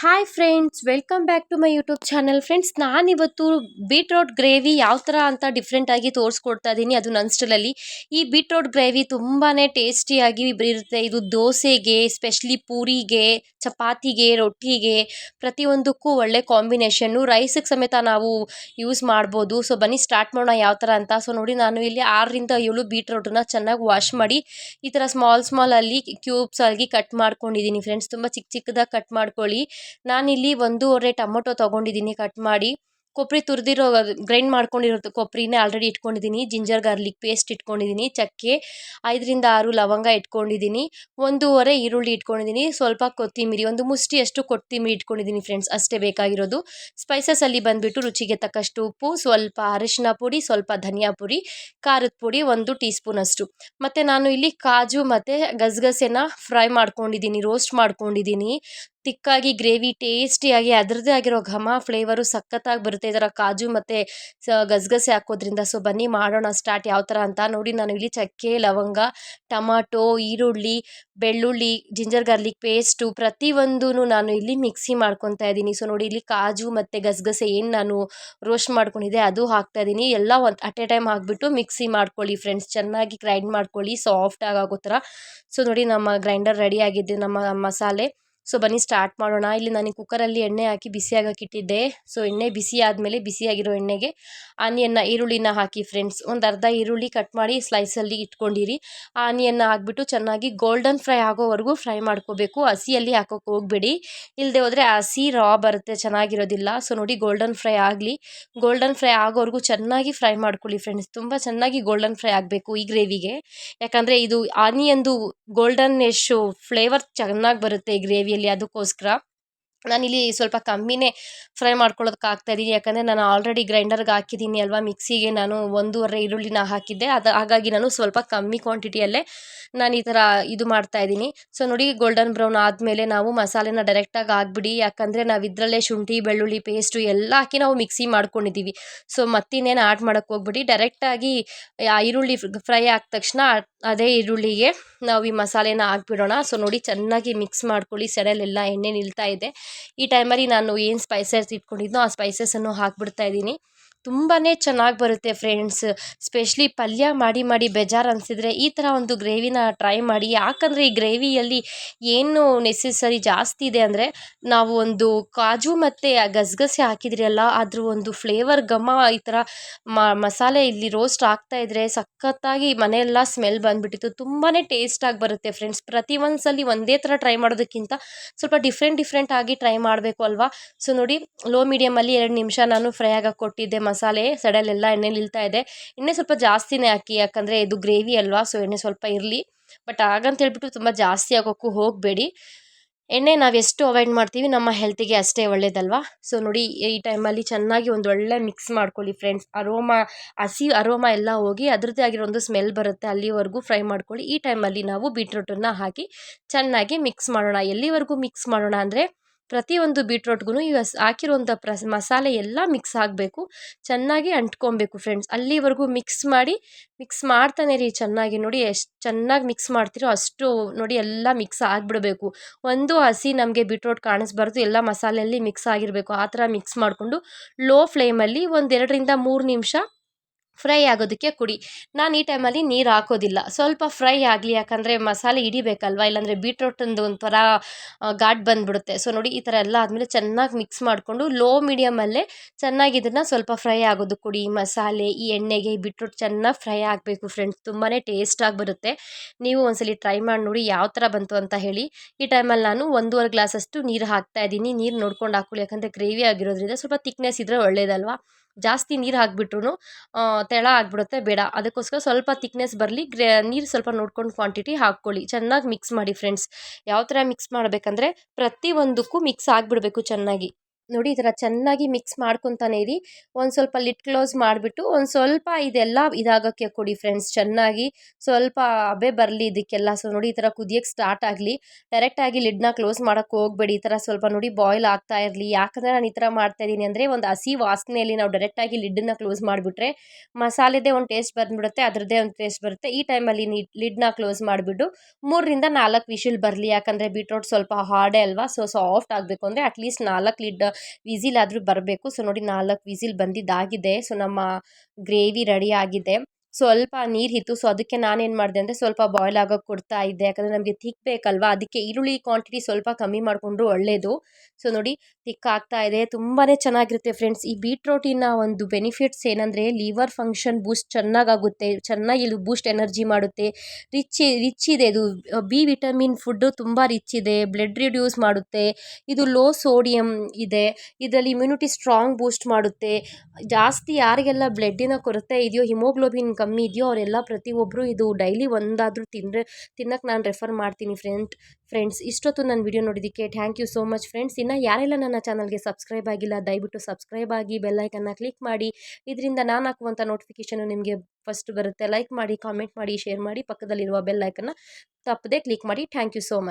Hi friends welcome back to my YouTube channel friends ನಾನಿವತ್ತು beetroot gravy ಯಾವ ಥರ ಅಂತ ಡಿಫ್ರೆಂಟಾಗಿ ತೋರಿಸ್ಕೊಡ್ತಾ ಇದ್ದೀನಿ ಅದು ನನ್ನ ಸ್ಟೈಲಲ್ಲಿ ಈ ಬೀಟ್ರೋಟ್ ಗ್ರೇವಿ ತುಂಬಾ ಟೇಸ್ಟಿಯಾಗಿ ಇರುತ್ತೆ ಇದು ದೋಸೆಗೆ ಸ್ಪೆಷಲಿ ಪೂರಿಗೆ, ಚಪಾತಿಗೆ, ರೊಟ್ಟಿಗೆ, ಪ್ರತಿಯೊಂದಕ್ಕೂ ಒಳ್ಳೆ ಕಾಂಬಿನೇಷನ್ನು ರೈಸಿಗೆ ಸಮೇತ ನಾವು ಯೂಸ್ ಮಾಡ್ಬೋದು. ಸೊ ಬನ್ನಿ ಸ್ಟಾರ್ಟ್ ಮಾಡೋಣ ಯಾವ ಥರ ಅಂತ. ಸೊ ನೋಡಿ, ನಾನು ಇಲ್ಲಿ ಆರರಿಂದ ಏಳು ಬೀಟ್ರೋಟನ್ನ ಚೆನ್ನಾಗಿ ವಾಶ್ ಮಾಡಿ, ಈ ಥರ ಸ್ಮಾಲ್ ಸ್ಮಾಲಲ್ಲಿ ಕ್ಯೂಬ್ಸ್ ಆಗಿ ಕಟ್ ಮಾಡ್ಕೊಂಡಿದ್ದೀನಿ ಫ್ರೆಂಡ್ಸ್ ತುಂಬ ಚಿಕ್ಕ ಚಿಕ್ಕದಾಗಿ ಕಟ್ ಮಾಡ್ಕೊಳ್ಳಿ. ನಾನಿಲ್ಲಿ ಒಂದೂವರೆ ಟೊಮೊಟೊ ತೊಗೊಂಡಿದ್ದೀನಿ, ಕಟ್ ಮಾಡಿ. ಕೊಬ್ಬರಿ ತುರಿದಿರೋ, ಗ್ರೈಂಡ್ ಮಾಡ್ಕೊಂಡಿರೋದು ಕೊಬ್ಬರಿನೇ ಆಲ್ರೆಡಿ ಇಟ್ಕೊಂಡಿದ್ದೀನಿ ಜಿಂಜರ್, ಗಾರ್ಲಿಕ್ ಪೇಸ್ಟ್ ಇಟ್ಕೊಂಡಿದ್ದೀನಿ ಚಕ್ಕೆ ಐದರಿಂದ ಆರು ಲವಂಗ ಇಟ್ಕೊಂಡಿದ್ದೀನಿ ಒಂದೂವರೆ ಈರುಳ್ಳಿ ಇಟ್ಕೊಂಡಿದ್ದೀನಿ ಸ್ವಲ್ಪ ಕೊತ್ತಿಮಿರಿ, ಒಂದು ಮುಷ್ಟಿಯಷ್ಟು ಕೊತ್ತಿಮಿರಿ ಇಟ್ಕೊಂಡಿದ್ದೀನಿ ಫ್ರೆಂಡ್ಸ್, ಅಷ್ಟೇ ಬೇಕಾಗಿರೋದು. ಸ್ಪೈಸಸಲ್ಲಿ ಬಂದುಬಿಟ್ಟು ರುಚಿಗೆ ತಕ್ಕಷ್ಟು ಉಪ್ಪು, ಸ್ವಲ್ಪ ಅರಿಶಿನ ಪುಡಿ, ಸ್ವಲ್ಪ ಧನಿಯಾ ಪುಡಿ, ಖಾರದ ಪುಡಿ, ಒಂದು ಟೀ ಸ್ಪೂನಷ್ಟು ಮತ್ತು ನಾನು ಇಲ್ಲಿ ಕಾಜು ಮತ್ತು ಗಸಗಸೆನ ಫ್ರೈ ಮಾಡ್ಕೊಂಡಿದ್ದೀನಿ ರೋಸ್ಟ್ ಮಾಡ್ಕೊಂಡಿದ್ದೀನಿ ತಿಕ್ಕಾಗಿ, ಗ್ರೇವಿ ಟೇಸ್ಟಿಯಾಗಿ ಅದರದ್ದೇ ಆಗಿರೋ ಘಮ, ಫ್ಲೇವರು ಸಖತ್ತಾಗಿ ಬರುತ್ತೆ. ಇದರ ಕಾಜು ಮತ್ತು ಸ ಗಸಗಸೆ ಹಾಕೋದ್ರಿಂದ. ಸೊ, ಬನ್ನಿ ಮಾಡೋಣ ಸ್ಟಾರ್ಟ್. ಯಾವ ಥರ ಅಂತ ನೋಡಿ ನಾನು ಇಲ್ಲಿ ಚಕ್ಕೆ, ಲವಂಗ, ಟಮಾಟೊ, ಈರುಳ್ಳಿ, ಬೆಳ್ಳುಳ್ಳಿ, ಜಿಂಜರ್ ಗಾರ್ಲಿಕ್ ಪೇಸ್ಟು ಪ್ರತಿಯೊಂದೂ ನಾನು ಇಲ್ಲಿ ಮಿಕ್ಸಿ ಮಾಡ್ಕೊತಾ ಇದ್ದೀನಿ. ಸೊ, ನೋಡಿ ಇಲ್ಲಿ ಕಾಜು ಮತ್ತು ಗಸಗಸೆ ಏನು ನಾನು ರೋಸ್ಟ್ ಮಾಡ್ಕೊಂಡಿದ್ದೆ ಅದು ಹಾಕ್ತಾ ಇದ್ದೀನಿ. ಎಲ್ಲ ಒಂದು ಅಟ್ ಎ ಟೈಮ್ ಹಾಕ್ಬಿಟ್ಟು ಮಿಕ್ಸಿ ಮಾಡ್ಕೊಳ್ಳಿ ಫ್ರೆಂಡ್ಸ್. ಚೆನ್ನಾಗಿ ಗ್ರೈಂಡ್ ಮಾಡ್ಕೊಳ್ಳಿ ಸಾಫ್ಟಾಗಿ ಆಗೋ ಥರ. ಸೊ, ನೋಡಿ ನಮ್ಮ ಗ್ರೈಂಡರ್ ರೆಡಿ ಆಗಿದೆ ನಮ್ಮ ಮಸಾಲೆ. ಸೊ ಬನ್ನಿ ಸ್ಟಾರ್ಟ್ ಮಾಡೋಣ. ಇಲ್ಲಿ ನಾನು ಕುಕ್ಕರಲ್ಲಿ ಎಣ್ಣೆ ಹಾಕಿ ಬಿಸಿ ಇಟ್ಟಿದ್ದೆ ಸೊ ಎಣ್ಣೆ ಬಿಸಿ ಆದಮೇಲೆ ಬಿಸಿಯಾಗಿರೋ ಎಣ್ಣೆಗೆ ಆನಿಯನ್ನ, ಈರುಳ್ಳಿನ ಹಾಕಿ ಫ್ರೆಂಡ್ಸ್ ಒಂದು ಅರ್ಧ ಈರುಳ್ಳಿ ಕಟ್ ಮಾಡಿ ಸ್ಲೈಸಲ್ಲಿ ಇಟ್ಕೊಂಡಿರಿ. ಆನಿಯನ್ನ ಹಾಕ್ಬಿಟ್ಟು ಚೆನ್ನಾಗಿ ಗೋಲ್ಡನ್ ಫ್ರೈ ಆಗೋವರೆಗೂ ಫ್ರೈ ಮಾಡ್ಕೋಬೇಕು. ಹಸಿಯಲ್ಲಿ ಹಾಕೋಕೆ ಹೋಗಬೇಡಿ. ಇಲ್ಲದೆ ಹೋದರೆ ಹಸಿ ರಾ ಬರುತ್ತೆ, ಚೆನ್ನಾಗಿರೋದಿಲ್ಲ. ಸೊ ನೋಡಿ ಗೋಲ್ಡನ್ ಫ್ರೈ ಆಗಲಿ. ಗೋಲ್ಡನ್ ಫ್ರೈ ಆಗೋವರೆಗೂ ಚೆನ್ನಾಗಿ ಫ್ರೈ ಮಾಡ್ಕೊಳ್ಳಿ ಫ್ರೆಂಡ್ಸ್ ತುಂಬ ಚೆನ್ನಾಗಿ ಗೋಲ್ಡನ್ ಫ್ರೈ ಆಗಬೇಕು ಈ ಗ್ರೇವಿಗೆ ಯಾಕಂದರೆ ಇದು ಆನಿಯಂದು ಗೋಲ್ಡನ್ ಎಷ್ಟು ಫ್ಲೇವರ್ ಚೆನ್ನಾಗಿ ಬರುತ್ತೆ ಈ ಗ್ರೇವಿಯಲ್ಲಿ ಅದಕ್ಕೋಸ್ಕರ ನಾನಿಲ್ಲಿ ಸ್ವಲ್ಪ ಕಮ್ಮಿನೇ ಫ್ರೈ ಮಾಡ್ಕೊಳ್ಳೋದಕ್ಕೆ ಆಗ್ತಾಯಿದ್ದೀನಿ ಯಾಕಂದರೆ ನಾನು ಆಲ್ರೆಡಿ ಗ್ರೈಂಡರ್ಗೆ ಹಾಕಿದ್ದೀನಿ ಅಲ್ವಾ? ಮಿಕ್ಸಿಗೆ ನಾನು ಒಂದೂವರೆ ಈರುಳ್ಳಿನ ಹಾಕಿದ್ದೆ. ಅದು, ಹಾಗಾಗಿ ನಾನು ಸ್ವಲ್ಪ ಕಮ್ಮಿ ಕ್ವಾಂಟಿಟಿಯಲ್ಲೇ ನಾನು ಈ ಥರ ಇದು ಮಾಡ್ತಾಯಿದ್ದೀನಿ ಸೊ, ನೋಡಿ ಗೋಲ್ಡನ್ ಬ್ರೌನ್ ಆದಮೇಲೆ ನಾವು ಮಸಾಲೆನ ಡೈರೆಕ್ಟಾಗಿ ಹಾಕ್ಬಿಡಿ. ಯಾಕಂದರೆ ನಾವು ಇದರಲ್ಲೇ ಶುಂಠಿ, ಬೆಳ್ಳುಳ್ಳಿ ಪೇಸ್ಟು ಎಲ್ಲ ಹಾಕಿ ನಾವು ಮಿಕ್ಸಿ ಮಾಡ್ಕೊಂಡಿದ್ದೀವಿ. ಸೊ, ಮತ್ತಿನ್ನೇನು ಆ್ಯಡ್ ಮಾಡೋಕ್ಕೆ ಹೋಗ್ಬಿಡಿ. ಡೈರೆಕ್ಟಾಗಿ ಆ ಈರುಳ್ಳಿ ಫ್ರೈ ಆದ ತಕ್ಷಣ ಅದೇ ಈರುಳ್ಳಿಗೆ ನಾವು ಈ ಮಸಾಲೆನ ಹಾಕ್ಬಿಡೋಣ. ಸೊ, ನೋಡಿ ಚೆನ್ನಾಗಿ ಮಿಕ್ಸ್ ಮಾಡ್ಕೊಳ್ಳಿ. ಸೆಡಲೆಲ್ಲ ಎಣ್ಣೆ ನಿಲ್ತಾ ಇದೆ. ಈ ಟೈಮಲ್ಲಿ ನಾನು ಏನು ಸ್ಪೈಸಸ್ ಇಟ್ಕೊಂಡಿದ್ನೋ ಆ ಸ್ಪೈಸಸನ್ನು ಹಾಕ್ಬಿಡ್ತಾ ಇದ್ದೀನಿ. ತುಂಬಾ ಚೆನ್ನಾಗಿ ಬರುತ್ತೆ ಫ್ರೆಂಡ್ಸ್ ಸ್ಪೆಷಲಿ ಪಲ್ಯ ಮಾಡಿ ಮಾಡಿ ಬೇಜಾರು ಅನಿಸಿದ್ರೆ ಈ ಥರ ಒಂದು ಗ್ರೇವಿನ ಟ್ರೈ ಮಾಡಿ. ಯಾಕಂದರೆ ಈ ಗ್ರೇವಿಯಲ್ಲಿ ಏನು ನೆಸೆಸರಿ ಜಾಸ್ತಿ ಇದೆ ಅಂದರೆ ನಾವು ಒಂದು ಕಾಜು ಮತ್ತು ಗಸಗಸೆ ಹಾಕಿದ್ರಲ್ಲ ಅದ್ರ ಒಂದು ಫ್ಲೇವರ್ ಘಮ ಈ ಥರ ಮಸಾಲೆ ಇಲ್ಲಿ ರೋಸ್ಟ್ ಆಗ್ತಾ ಆಗ್ತಾಯಿದ್ರೆ ಸಖತ್ತಾಗಿ ಮನೆಯೆಲ್ಲ ಸ್ಮೆಲ್ ಬಂದುಬಿಟ್ಟಿತ್ತು. ತುಂಬಾ ಟೇಸ್ಟಾಗಿ ಬರುತ್ತೆ ಫ್ರೆಂಡ್ಸ್ ಪ್ರತಿ ಒಂದ್ಸಲಿ ಒಂದೇ ಥರ ಟ್ರೈ ಮಾಡೋದಕ್ಕಿಂತ ಸ್ವಲ್ಪ ಡಿಫ್ರೆಂಟ್ ಡಿಫ್ರೆಂಟ್ ಆಗಿ ಟ್ರೈ ಮಾಡಬೇಕು ಅಲ್ವಾ? ಸೊ ನೋಡಿ ಲೋ ಮೀಡಿಯಮಲ್ಲಿ ಎರಡು ನಿಮಿಷ ನಾನು ಫ್ರೈ ಆಗಿ ಕೊಟ್ಟಿದ್ದೆ ಸಡಲೆಲ್ಲ ಎಣ್ಣೆ ನಿಲ್ತಾ ಇದೆ. ಎಣ್ಣೆ ಸ್ವಲ್ಪ ಜಾಸ್ತಿನೇ ಹಾಕಿ, ಯಾಕಂದರೆ ಇದು ಗ್ರೇವಿ ಅಲ್ವಾ, ಸೊ ಎಣ್ಣೆ ಸ್ವಲ್ಪ ಇರಲಿ. ಬಟ್ ಹಾಗಂತ ಹೇಳ್ಬಿಟ್ಟು ತುಂಬ ಜಾಸ್ತಿ ಆಗೋಕ್ಕೂ ಹೋಗಬೇಡಿ. ಎಣ್ಣೆ ನಾವು ಎಷ್ಟು ಅವಾಯ್ಡ್ ಮಾಡ್ತೀವಿ ನಮ್ಮ ಹೆಲ್ತಿಗೆ ಅಷ್ಟೇ ಒಳ್ಳೇದಲ್ವಾ? ಸೊ ನೋಡಿ, ಈ ಟೈಮಲ್ಲಿ ಚೆನ್ನಾಗಿ ಒಂದು ಒಳ್ಳೆ ಮಿಕ್ಸ್ ಮಾಡ್ಕೊಳ್ಳಿ ಫ್ರೆಂಡ್ಸ್ ಅರೋಮಾ, ಹಸಿ ಅರೋಮ ಎಲ್ಲ ಹೋಗಿ ಅದರದ್ದೇ ಆಗಿರೋ ಒಂದು ಸ್ಮೆಲ್ ಬರುತ್ತೆ ಅಲ್ಲಿವರೆಗೂ ಫ್ರೈ ಮಾಡ್ಕೊಳ್ಳಿ. ಈ ಟೈಮಲ್ಲಿ ನಾವು ಬೀಟ್ರೂಟನ್ನು ಹಾಕಿ ಚೆನ್ನಾಗಿ ಮಿಕ್ಸ್ ಮಾಡೋಣ. ಎಲ್ಲಿವರೆಗೂ ಮಿಕ್ಸ್ ಮಾಡೋಣ ಅಂದರೆ ಪ್ರತಿಯೊಂದು ಬೀಟ್ರೋಟ್ಗೂ ಈ ಹಾಕಿರುವಂಥ ಪ್ರಸ್, ಮಸಾಲೆ ಎಲ್ಲ ಮಿಕ್ಸ್ ಆಗಬೇಕು ಚೆನ್ನಾಗಿ ಅಂಟ್ಕೊಬೇಕು ಫ್ರೆಂಡ್ಸ್. ಅಲ್ಲಿವರೆಗೂ ಮಿಕ್ಸ್ ಮಾಡಿ, ಮಿಕ್ಸ್ ಮಾಡ್ತಾನೆ ರೀ ಚೆನ್ನಾಗಿ ನೋಡಿ ಎಷ್ಟು ಚೆನ್ನಾಗಿ ಮಿಕ್ಸ್ ಮಾಡ್ತೀರೋ ಅಷ್ಟು ನೋಡಿ ಎಲ್ಲ ಮಿಕ್ಸ್ ಆಗಿಬಿಡಬೇಕು. ಒಂದು ಹಸಿ ನಮಗೆ ಬೀಟ್ರೋಟ್ ಕಾಣಿಸ್ಬಾರ್ದು, ಎಲ್ಲ ಮಸಾಲೆಯಲ್ಲಿ ಮಿಕ್ಸ್ ಆಗಿರಬೇಕು. ಆ ಥರ ಮಿಕ್ಸ್ ಮಾಡಿಕೊಂಡು ಲೋ ಫ್ಲೇಮಲ್ಲಿ ಒಂದೆರಡರಿಂದ ಮೂರು ನಿಮಿಷ ಫ್ರೈ ಆಗೋದಕ್ಕೆ ಕುಡಿ. ನಾನು ಈ ಟೈಮಲ್ಲಿ ನೀರು ಹಾಕೋದಿಲ್ಲ. ಸ್ವಲ್ಪ ಫ್ರೈ ಆಗಲಿ, ಯಾಕಂದರೆ ಮಸಾಲೆ ಹಿಡಿಬೇಕಲ್ವ? ಇಲ್ಲಾಂದರೆ ಬೀಟ್ರೋಟಂದು ಒಂಥರ ಘಾಟ್ ಬಂದುಬಿಡುತ್ತೆ. ಸೊ, ನೋಡಿ, ಈ ಥರ ಎಲ್ಲ ಆದಮೇಲೆ ಚೆನ್ನಾಗಿ ಮಿಕ್ಸ್ ಮಾಡಿಕೊಂಡು ಲೋ ಮೀಡಿಯಮಲ್ಲೇ ಚೆನ್ನಾಗಿ ಇದನ್ನು ಸ್ವಲ್ಪ ಫ್ರೈ ಆಗೋದು ಕೊಡಿ. ಮಸಾಲೆ, ಈ ಎಣ್ಣೆಗೆ ಈ ಬೀಟ್ರೋಟ್ ಚೆನ್ನಾಗಿ ಫ್ರೈ ಆಗಬೇಕು ಫ್ರೆಂಡ್ಸ್. ತುಂಬಾ ಟೇಸ್ಟಾಗಿ ಬರುತ್ತೆ ನೀವು ಒಂದ್ಸಲಿ ಟ್ರೈ ಮಾಡಿ ನೋಡಿ ಯಾವ ಥರ ಬಂತು ಅಂತ ಹೇಳಿ. ಈ ಟೈಮಲ್ಲಿ ನಾನು ಒಂದೂವರೆ ಗ್ಲಾಸಷ್ಟು ನೀರು ಹಾಕ್ತಾ ಇದ್ದೀನಿ. ನೀರು ನೋಡ್ಕೊಂಡು ಹಾಕೊಳ್ಳಿ ಯಾಕಂದರೆ ಗ್ರೇವಿ ಆಗಿರೋದ್ರಿಂದ ಸ್ವಲ್ಪ ತಿಕ್ನೆಸ್ ಇದ್ದರೆ ಒಳ್ಳೇದಲ್ವಾ? ಜಾಸ್ತಿ ನೀರು ಹಾಕ್ಬಿಟ್ರು ತೆಳ ಆಗಿಬಿಡುತ್ತೆ ಬೇಡ. ಅದಕ್ಕೋಸ್ಕರ ಸ್ವಲ್ಪ ತಿಕ್ನೆಸ್ ಬರಲಿ, ಗ್ರೇ, ನೀರು ಸ್ವಲ್ಪ ನೋಡ್ಕೊಂಡು ಕ್ವಾಂಟಿಟಿ ಹಾಕ್ಕೊಳ್ಳಿ. ಚೆನ್ನಾಗಿ ಮಿಕ್ಸ್ ಮಾಡಿ ಫ್ರೆಂಡ್ಸ್ ಯಾವ ಥರ ಮಿಕ್ಸ್ ಮಾಡಬೇಕಂದ್ರೆ ಪ್ರತಿಯೊಂದಕ್ಕೂ ಮಿಕ್ಸ್ ಆಗಿಬಿಡ್ಬೇಕು ಚೆನ್ನಾಗಿ. ನೋಡಿ ಈ ಥರ ಚೆನ್ನಾಗಿ ಮಿಕ್ಸ್ ಮಾಡ್ಕೊತಾನೆ ಇರಿ. ಒಂದು ಸ್ವಲ್ಪ ಲಿಟ್ ಕ್ಲೋಸ್ ಮಾಡಿಬಿಟ್ಟು ಒಂದು ಸ್ವಲ್ಪ ಇದೆಲ್ಲ ಇದಾಗೋಕ್ಕೆ ಕೊಡಿ ಫ್ರೆಂಡ್ಸ್ ಚೆನ್ನಾಗಿ. ಸ್ವಲ್ಪ ಅಬೆ ಬರಲಿ ಇದಕ್ಕೆಲ್ಲ. ಸೊ ನೋಡಿ ಈ ಥರ ಕುದಿಯೋಕ್ಕೆ ಸ್ಟಾರ್ಟ್ ಆಗಲಿ. ಡೈರೆಕ್ಟಾಗಿ ಲಿಡ್ನ ಕ್ಲೋಸ್ ಮಾಡೋಕ್ಕೆ ಹೋಗಬೇಡಿ. ಈ ಥರ ಸ್ವಲ್ಪ ನೋಡಿ ಬಾಯ್ಲ್ ಆಗ್ತಾ ಇರಲಿ. ಯಾಕಂದರೆ ನಾನು ಈ ಥರ ಮಾಡ್ತಾ ಇದ್ದೀನಿ ಅಂದರೆ ಒಂದು ಹಸಿ ವಾಸನೆಯಲ್ಲಿ ನಾವು ಡೈರೆಕ್ಟಾಗಿ ಲಿಡ್ಡನ್ನ ಕ್ಲೋಸ್ ಮಾಡಿಬಿಟ್ರೆ ಮಸಾಲೆದೇ ಒಂದು ಟೇಸ್ಟ್ ಬಂದುಬಿಡುತ್ತೆ, ಅದರದ್ದೇ ಒಂದು ಟೇಸ್ಟ್ ಬರುತ್ತೆ. ಈ ಟೈಮಲ್ಲಿ ನೀ ಲಿಡ್ನ ಕ್ಲೋಸ್ ಮಾಡಿಬಿಟ್ಟು ಮೂರರಿಂದ ನಾಲ್ಕು ವಿಷಿಲ್ ಬರಲಿ. ಯಾಕಂದರೆ ಬೀಟ್ರೋಟ್ ಸ್ವಲ್ಪ ಹಾರ್ಡೇ ಅಲ್ವಾ? ಸೊ ಸಾಫ್ಟ್ ಆಗಬೇಕು ಅಂದರೆ ಅಟ್ಲೀಸ್ಟ್ ನಾಲ್ಕು ಲಿಡ್ ವಿಸಿಲ್ ಆದರೂ ಬರಬೇಕು. ಸೊ ನೋಡಿ ನಾಲ್ಕು ವಿಸಿಲ್ ಬಂದಿದ್ದಾಗಿದೆ. ಸೊ ನಮ್ಮ ಗ್ರೇವಿ ರೆಡಿ ಆಗಿದೆ. ಸ್ವಲ್ಪ ನೀರು ಇತ್ತು ಸೊ ಅದಕ್ಕೆ ನಾನೇನು ಮಾಡಿದೆ ಅಂದರೆ ಸ್ವಲ್ಪ ಬಾಯ್ಲ್ ಆಗೋಕ್ಕೆ ಕೊಡ್ತಾ ಇದ್ದೆ. ಯಾಕಂದರೆ ನಮಗೆ ತಿಕ್ ಬೇಕಲ್ವಾ, ಅದಕ್ಕೆ ಈರುಳ್ಳಿ ಕ್ವಾಂಟಿಟಿ ಸ್ವಲ್ಪ ಕಮ್ಮಿ ಮಾಡಿಕೊಂಡ್ರು ಒಳ್ಳೆಯದು ಸೊ ನೋಡಿ ತಿಕ್ ಆಗ್ತಾ ಇದೆ ತುಂಬಾ ಚೆನ್ನಾಗಿರುತ್ತೆ ಫ್ರೆಂಡ್ಸ್ ಈ ಬೀಟ್ರೋಟಿನ ಒಂದು ಬೆನಿಫಿಟ್ಸ್ ಏನಂದರೆ ಲಿವರ್ ಫಂಕ್ಷನ್ ಬೂಸ್ಟ್ ಚೆನ್ನಾಗಾಗುತ್ತೆ, ಚೆನ್ನಾಗಿ ಇದು ಬೂಸ್ಟ್ ಎನರ್ಜಿ ಮಾಡುತ್ತೆ. ರಿಚ್ ರಿಚ್ ಇದೆ ಇದು. ಬಿ ವಿಟಮಿನ್ ಫುಡ್ಡು ತುಂಬ ರಿಚ್ ಇದೆ ಬ್ಲಡ್ ರಿಡ್ಯೂಸ್ ಮಾಡುತ್ತೆ. ಇದು ಲೋ ಸೋಡಿಯಂ ಇದೆ, ಇದರಲ್ಲಿ ಇಮ್ಯುನಿಟಿ ಸ್ಟ್ರಾಂಗ್ ಬೂಸ್ಟ್ ಮಾಡುತ್ತೆ. ಜಾಸ್ತಿ ಯಾರಿಗೆಲ್ಲ ಬ್ಲಡ್ಡಿನ ಕೊರತೆ ಇದೆಯೋ ಹಿಮೋಗ್ಲೋಬಿನ್ ಕಮ್ಮಿ ಇದೆಯೋ ಅವರೆಲ್ಲ ಪ್ರತಿಯೊಬ್ಬರು ಇದು ಡೈಲಿ ಒಂದಾದರೂ ತಿಂದರೆ ತಿನ್ನಕ್ಕೆ ನಾನು ರೆಫರ್ ಮಾಡ್ತೀನಿ ಫ್ರೆಂಡ್ ಫ್ರೆಂಡ್ಸ್ ಇಷ್ಟೊತ್ತು ನನ್ನ ವಿಡಿಯೋ ನೋಡಿದ್ದಕ್ಕೆ thank you so much friends ಇನ್ನು ಯಾರೆಲ್ಲ ನನ್ನ ಚಾನಲ್ಗೆ ಸಬ್ಸ್ಕ್ರೈಬ್ ಆಗಿಲ್ಲ, ದಯವಿಟ್ಟು ಸಬ್ಸ್ಕ್ರೈಬ್ ಆಗಿ ಬೆಲ್ಲೈಕನ್ನ ಕ್ಲಿಕ್ ಮಾಡಿ. ಇದರಿಂದ ನಾನು ಹಾಕುವಂಥ ನೋಟಿಫಿಕೇಷನು ನಿಮಗೆ ಫಸ್ಟ್ ಬರುತ್ತೆ. ಲೈಕ್ ಮಾಡಿ ಕಾಮೆಂಟ್ ಮಾಡಿ ಶೇರ್ ಮಾಡಿ, ಪಕ್ಕದಲ್ಲಿರುವ ಬೆಲ್ಲೈಕನ್ನ ತಪ್ಪದೆ ಕ್ಲಿಕ್ ಮಾಡಿ. Thank you so much